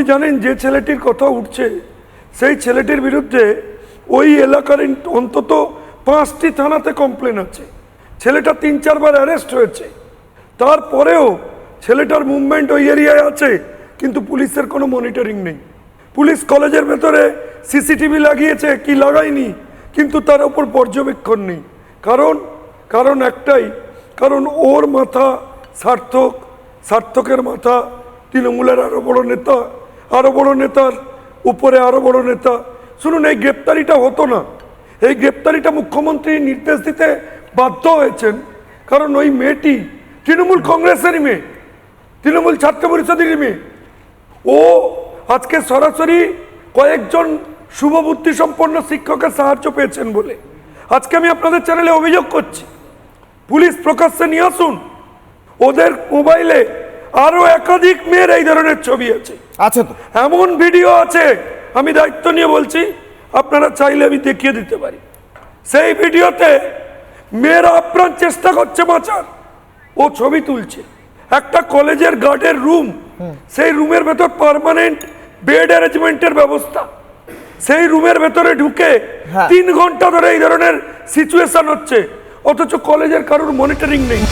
আপনি জানেন যে ছেলেটির কথা উঠছে, সেই ছেলেটির বিরুদ্ধে ওই এলাকার অন্তত পাঁচটি থানাতে কমপ্লেন আছে। ছেলেটা তিন চারবার অ্যারেস্ট হয়েছে। তারপরেও ছেলেটার মুভমেন্ট ওই এরিয়ায় আছে, কিন্তু পুলিশের কোনো মনিটরিং নেই। পুলিশ কলেজের ভেতরে সিসিটিভি লাগিয়েছে, কি লাগায়নি, কিন্তু তার ওপর পর্যবেক্ষণ নেই। কারণ কারণ একটাই, কারণ ওর মাথা সার্থক, সার্থকের মাথা তৃণমূলের আরও বড় নেতা আরও বড় নেতার উপরে আরও বড় নেতা। শুনুন, এই গ্রেপ্তারিটা হতো না। এই গ্রেপ্তারিটা মুখ্যমন্ত্রী নির্দেশ দিতে বাধ্য হয়েছেন। কারণ ওই মেয়েটি তৃণমূল কংগ্রেসেরই মেয়ে, তৃণমূল ছাত্র পরিষদেরই মেয়ে। ও আজকে সরাসরি কয়েকজন শুভবুদ্ধি সম্পন্ন শিক্ষকের সাহায্য পেয়েছেন বলে। আজকে আমি আপনাদের চ্যানেলে অভিযোগ করছি। পুলিশ প্রকাশ্যে নিয়ে আসুন। ওদের মোবাইলে আরও একাধিক মেয়ের এই ধরনের ছবি আছে। আছে তো। এমন ভিডিও আছে আমি দায়িত্ব নিয়ে বলছি আপনারা চাইলে আমি দেখিয়ে দিতে পারি। সেই ভিডিওতে মেয়েরা আপ্রাণ চেষ্টা করছে বাঁচার। ও ছবি তুলছে। একটা কলেজের গার্ডের রুম সেই রুমের ভেতর পার্মানেন্ট বেড অ্যারেঞ্জমেন্টের ব্যবস্থা। সেই রুমের ভেতরে ঢুকে হ্যাঁ। তিন ঘণ্টা ধরে এই ধরনের সিচুয়েশন হচ্ছে। অথচ কলেজের কারোর মনিটরিং নেই।